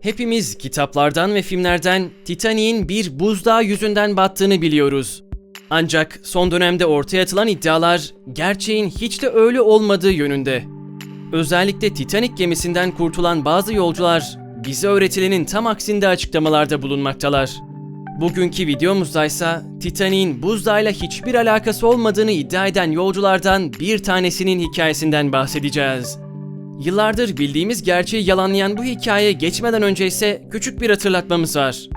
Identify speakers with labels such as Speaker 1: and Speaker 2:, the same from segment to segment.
Speaker 1: Hepimiz kitaplardan ve filmlerden Titanic'in bir buzdağı yüzünden battığını biliyoruz. Ancak son dönemde ortaya atılan iddialar gerçeğin hiç de öyle olmadığı yönünde. Özellikle Titanic gemisinden kurtulan bazı yolcular bize öğretilenin tam aksinde açıklamalarda bulunmaktalar. Bugünkü videomuzdaysa Titanic'in buzdağıyla hiçbir alakası olmadığını iddia eden yolculardan bir tanesinin hikayesinden bahsedeceğiz. Yıllardır bildiğimiz gerçeği yalanlayan bu hikaye geçmeden önce ise küçük bir hatırlatmamız var.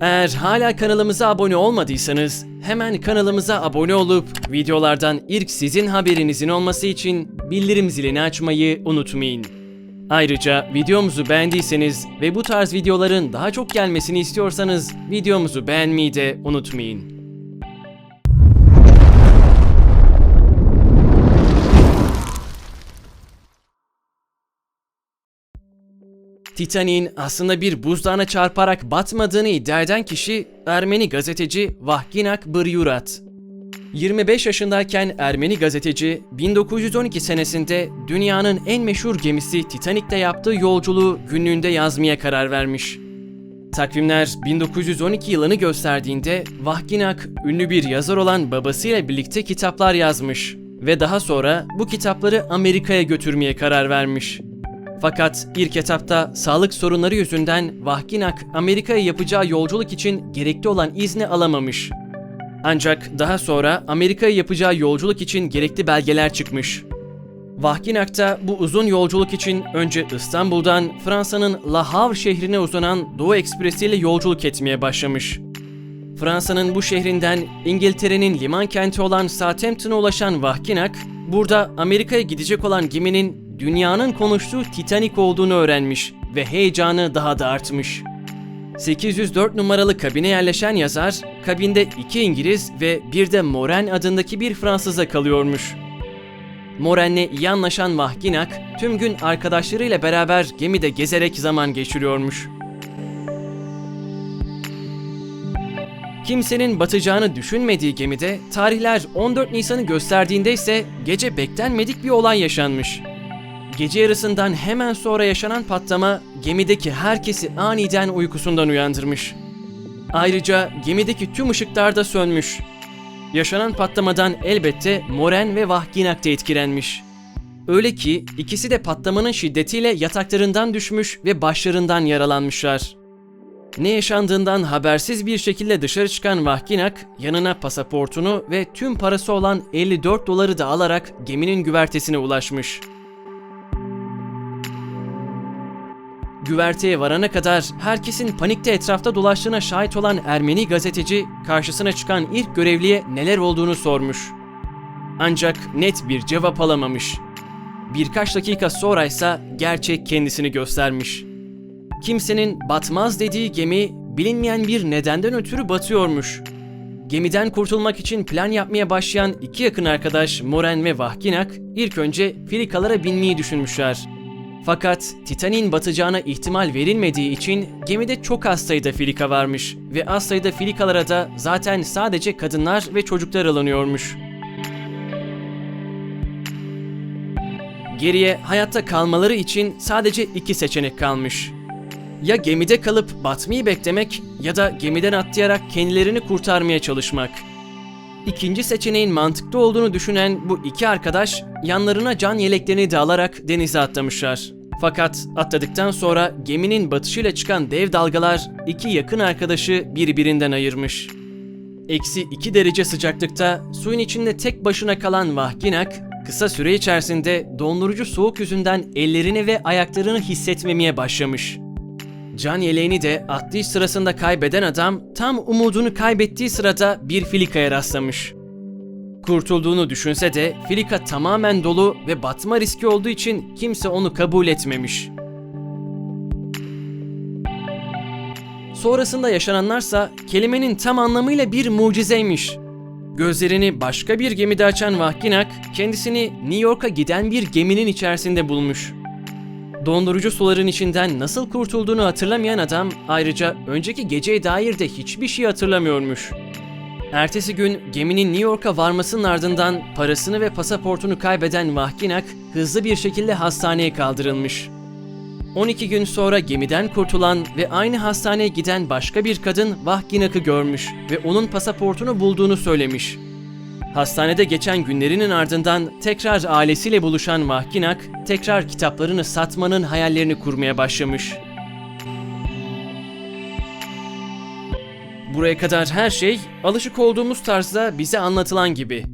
Speaker 1: Eğer hala kanalımıza abone olmadıysanız hemen kanalımıza abone olup videolardan ilk sizin haberinizin olması için bildirim zilini açmayı unutmayın. Ayrıca videomuzu beğendiyseniz ve bu tarz videoların daha çok gelmesini istiyorsanız videomuzu beğenmeyi de unutmayın. Titanic'in aslında bir buzdağına çarparak batmadığını iddia eden kişi Ermeni gazeteci Vahginak Bryurat. 25 yaşındayken Ermeni gazeteci 1912 senesinde dünyanın en meşhur gemisi Titanic'te yaptığı yolculuğu günlüğünde yazmaya karar vermiş. Takvimler 1912 yılını gösterdiğinde Vahginak ünlü bir yazar olan babasıyla birlikte kitaplar yazmış ve daha sonra bu kitapları Amerika'ya götürmeye karar vermiş. Fakat ilk etapta sağlık sorunları yüzünden Vahginak Amerika'ya yapacağı yolculuk için gerekli olan izni alamamış. Ancak daha sonra Amerika'ya yapacağı yolculuk için gerekli belgeler çıkmış. Vahginak da bu uzun yolculuk için önce İstanbul'dan Fransa'nın La Havre şehrine uzanan Doğu Ekspresi ile yolculuk etmeye başlamış. Fransa'nın bu şehrinden İngiltere'nin liman kenti olan Southampton'a ulaşan Vahginak, burada Amerika'ya gidecek olan geminin dünyanın konuştuğu Titanic olduğunu öğrenmiş ve heyecanı daha da artmış. 804 numaralı kabine yerleşen yazar, kabinde iki İngiliz ve bir de Moren adındaki bir Fransız'a kalıyormuş. Moren'le iyi anlaşan Vahginak, tüm gün arkadaşlarıyla beraber gemide gezerek zaman geçiriyormuş. Kimsenin batacağını düşünmediği gemide tarihler 14 Nisan'ı gösterdiğinde ise gece beklenmedik bir olay yaşanmış. Gece yarısından hemen sonra yaşanan patlama gemideki herkesi aniden uykusundan uyandırmış. Ayrıca gemideki tüm ışıklar da sönmüş. Yaşanan patlamadan elbette Moren ve Vahginak da etkilenmiş. Öyle ki ikisi de patlamanın şiddetiyle yataklarından düşmüş ve başlarından yaralanmışlar. Ne yaşandığından habersiz bir şekilde dışarı çıkan Vahginak yanına pasaportunu ve tüm parası olan 54 doları da alarak geminin güvertesine ulaşmış. Güverteye varana kadar herkesin panikte etrafta dolaştığına şahit olan Ermeni gazeteci karşısına çıkan ilk görevliye neler olduğunu sormuş. Ancak net bir cevap alamamış. Birkaç dakika sonra ise gerçek kendisini göstermiş. Kimsenin batmaz dediği gemi bilinmeyen bir nedenden ötürü batıyormuş. Gemiden kurtulmak için plan yapmaya başlayan iki yakın arkadaş Moren ve Vahginak ilk önce filikalara binmeyi düşünmüşler. Fakat Titanic'in batacağına ihtimal verilmediği için gemide çok az sayıda filika varmış ve az sayıda filikalara da zaten sadece kadınlar ve çocuklar alınıyormuş. Geriye hayatta kalmaları için sadece iki seçenek kalmış. Ya gemide kalıp batmayı beklemek ya da gemiden atlayarak kendilerini kurtarmaya çalışmak. İkinci seçeneğin mantıklı olduğunu düşünen bu iki arkadaş yanlarına can yeleklerini de alarak denize atlamışlar. Fakat atladıktan sonra geminin batışıyla çıkan dev dalgalar iki yakın arkadaşı birbirinden ayırmış. Eksi 2 derece sıcaklıkta suyun içinde tek başına kalan Vahginak kısa süre içerisinde dondurucu soğuk yüzünden ellerini ve ayaklarını hissetmemeye başlamış. Can yeleğini de atlayış sırasında kaybeden adam tam umudunu kaybettiği sırada bir filikaya rastlamış. Kurtulduğunu düşünse de filika tamamen dolu ve batma riski olduğu için kimse onu kabul etmemiş. Sonrasında yaşananlarsa kelimenin tam anlamıyla bir mucizeymiş. Gözlerini başka bir gemide açan Vahginak kendisini New York'a giden bir geminin içerisinde bulmuş. Dondurucu suların içinden nasıl kurtulduğunu hatırlamayan adam ayrıca önceki geceye dair de hiçbir şey hatırlamıyormuş. Ertesi gün geminin New York'a varmasının ardından parasını ve pasaportunu kaybeden Vahginak hızlı bir şekilde hastaneye kaldırılmış. 12 gün sonra gemiden kurtulan ve aynı hastaneye giden başka bir kadın Vahginak'ı görmüş ve onun pasaportunu bulduğunu söylemiş. Hastanede geçen günlerinin ardından tekrar ailesiyle buluşan Vahginak, tekrar kitaplarını satmanın hayallerini kurmaya başlamış. Buraya kadar her şey alışık olduğumuz tarzda bize anlatılan gibi.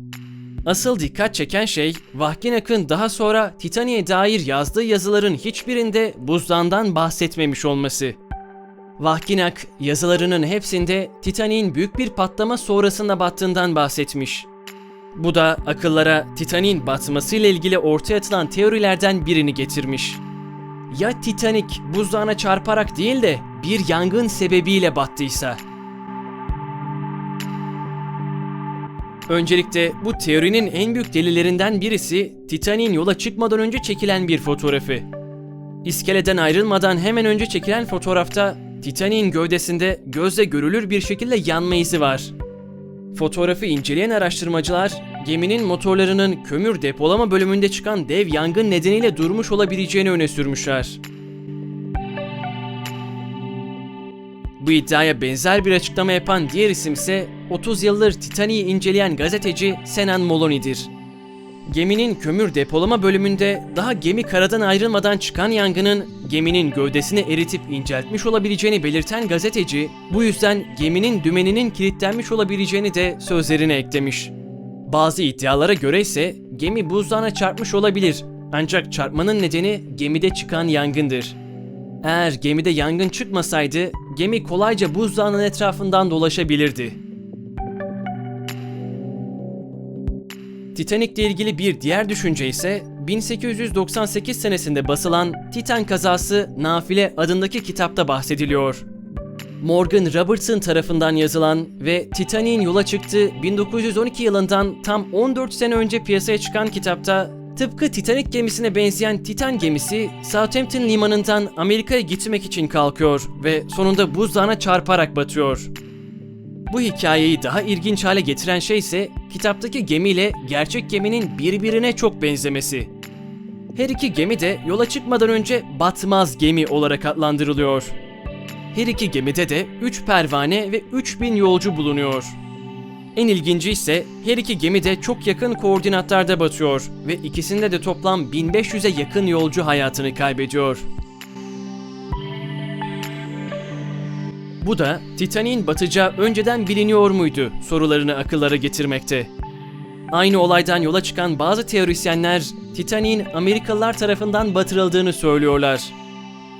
Speaker 1: Asıl dikkat çeken şey Vahginak'ın daha sonra Titanic'e dair yazdığı yazıların hiçbirinde buzdağından bahsetmemiş olması. Vahginak yazılarının hepsinde Titanic'in büyük bir patlama sonrasında battığından bahsetmiş. Bu da akıllara Titanic'in batmasıyla ilgili ortaya atılan teorilerden birini getirmiş. Ya Titanic buzdağına çarparak değil de bir yangın sebebiyle battıysa? Öncelikle bu teorinin en büyük delillerinden birisi Titanic'in yola çıkmadan önce çekilen bir fotoğrafı. İskeleden ayrılmadan hemen önce çekilen fotoğrafta Titanic'in gövdesinde gözle görülür bir şekilde yanma izi var. Fotoğrafı inceleyen araştırmacılar geminin motorlarının kömür depolama bölümünde çıkan dev yangın nedeniyle durmuş olabileceğini öne sürmüşler. Bu iddiaya benzer bir açıklama yapan diğer isim ise 30 yıldır Titanic'i inceleyen gazeteci Senan Molony'dir. Geminin kömür depolama bölümünde daha gemi karadan ayrılmadan çıkan yangının geminin gövdesini eritip inceltmiş olabileceğini belirten gazeteci, bu yüzden geminin dümeninin kilitlenmiş olabileceğini de sözlerine eklemiş. Bazı iddialara göre ise gemi buzdağına çarpmış olabilir ancak çarpmanın nedeni gemide çıkan yangındır. Eğer gemide yangın çıkmasaydı gemi kolayca buzdağının etrafından dolaşabilirdi. Titanic ile ilgili bir diğer düşünce ise 1898 senesinde basılan Titan kazası Nafile adındaki kitapta bahsediliyor. Morgan Robertson tarafından yazılan ve Titanic'in yola çıktığı 1912 yılından tam 14 sene önce piyasaya çıkan kitapta tıpkı Titanic gemisine benzeyen Titan gemisi Southampton limanından Amerika'ya gitmek için kalkıyor ve sonunda buzdağına çarparak batıyor. Bu hikayeyi daha ilginç hale getiren şey ise kitaptaki gemiyle gerçek geminin birbirine çok benzemesi. Her iki gemi de yola çıkmadan önce batmaz gemi olarak adlandırılıyor. Her iki gemide de 3 pervane ve 3000 yolcu bulunuyor. En ilginci ise her iki gemi de çok yakın koordinatlarda batıyor ve ikisinde de toplam 1500'e yakın yolcu hayatını kaybediyor. Bu da Titanic'in batacağı önceden biliniyor muydu sorularını akıllara getirmekte. Aynı olaydan yola çıkan bazı teorisyenler Titanic'in Amerikalılar tarafından batırıldığını söylüyorlar.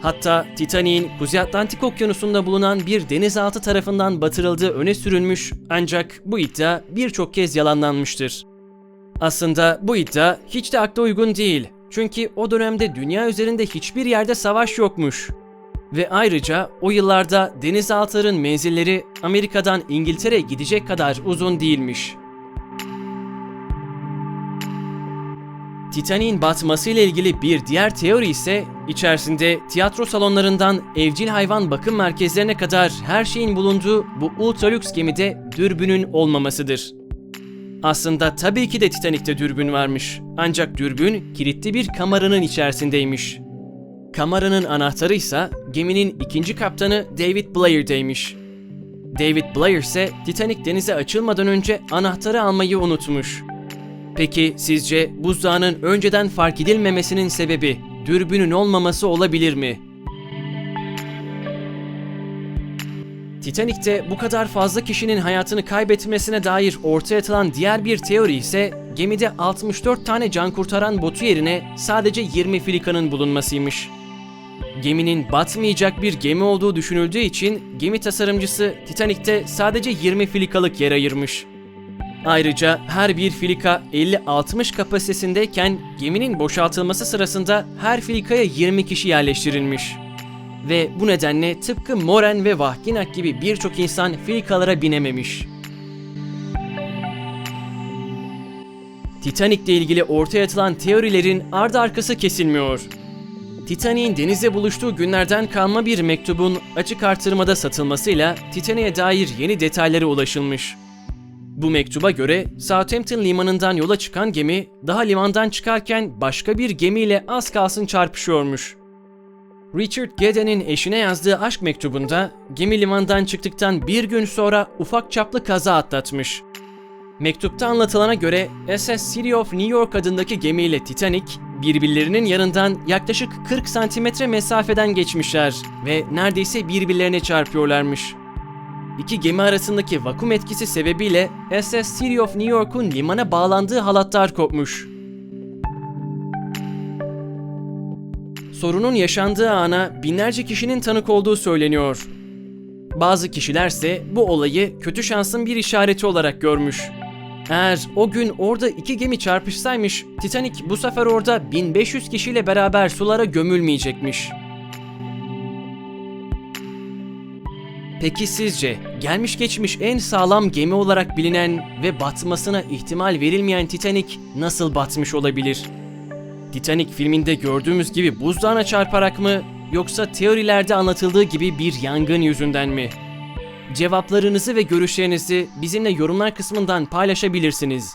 Speaker 1: Hatta Titanic'in Kuzey Atlantik Okyanusu'nda bulunan bir denizaltı tarafından batırıldığı öne sürülmüş ancak bu iddia birçok kez yalanlanmıştır. Aslında bu iddia hiç de akla uygun değil. Çünkü o dönemde dünya üzerinde hiçbir yerde savaş yokmuş. Ve ayrıca o yıllarda denizaltıların menzilleri Amerika'dan İngiltere'ye gidecek kadar uzun değilmiş. Titanic'in batması ile ilgili bir diğer teori ise içerisinde tiyatro salonlarından evcil hayvan bakım merkezlerine kadar her şeyin bulunduğu bu ultralüks gemide dürbünün olmamasıdır. Aslında tabii ki de Titanic'te dürbün varmış. Ancak dürbün kilitli bir kameranın içerisindeymiş. Kameranın anahtarı ise geminin ikinci kaptanı David Blair'deymiş. David Blair ise Titanic denize açılmadan önce anahtarı almayı unutmuş. Peki sizce buzdağının önceden fark edilmemesinin sebebi dürbünün olmaması olabilir mi? Titanic'te bu kadar fazla kişinin hayatını kaybetmesine dair ortaya atılan diğer bir teori ise gemide 64 tane can kurtaran botu yerine sadece 20 filikanın bulunmasıymış. Geminin batmayacak bir gemi olduğu düşünüldüğü için gemi tasarımcısı Titanic'te sadece 20 filikalık yer ayırmış. Ayrıca her bir filika 50-60 kapasitesindeyken geminin boşaltılması sırasında her filikaya 20 kişi yerleştirilmiş. Ve bu nedenle tıpkı Moren ve Vahginak gibi birçok insan filikalara binememiş. Titanic ile ilgili ortaya atılan teorilerin ardı arkası kesilmiyor. Titanic'in denizle buluştuğu günlerden kalma bir mektubun açık artırmada satılmasıyla Titanic'e dair yeni detaylara ulaşılmış. Bu mektuba göre Southampton limanından yola çıkan gemi daha limandan çıkarken başka bir gemiyle az kalsın çarpışıyormuş. Richard Gedde'nin eşine yazdığı aşk mektubunda gemi limandan çıktıktan bir gün sonra ufak çaplı kaza atlatmış. Mektupta anlatılana göre SS City of New York adındaki gemiyle Titanic birbirlerinin yanından yaklaşık 40 santimetre mesafeden geçmişler ve neredeyse birbirlerine çarpıyorlarmış. İki gemi arasındaki vakum etkisi sebebiyle SS City of New York'un limana bağlandığı halatlar kopmuş. Sorunun yaşandığı ana binlerce kişinin tanık olduğu söyleniyor. Bazı kişilerse bu olayı kötü şansın bir işareti olarak görmüş. Eğer o gün orada iki gemi çarpışsaymış, Titanic bu sefer orada 1500 kişiyle beraber sulara gömülmeyecekmiş. Peki sizce gelmiş geçmiş en sağlam gemi olarak bilinen ve batmasına ihtimal verilmeyen Titanic nasıl batmış olabilir? Titanic filminde gördüğümüz gibi buzdağına çarparak mı yoksa teorilerde anlatıldığı gibi bir yangın yüzünden mi? Cevaplarınızı ve görüşlerinizi bizimle yorumlar kısmından paylaşabilirsiniz.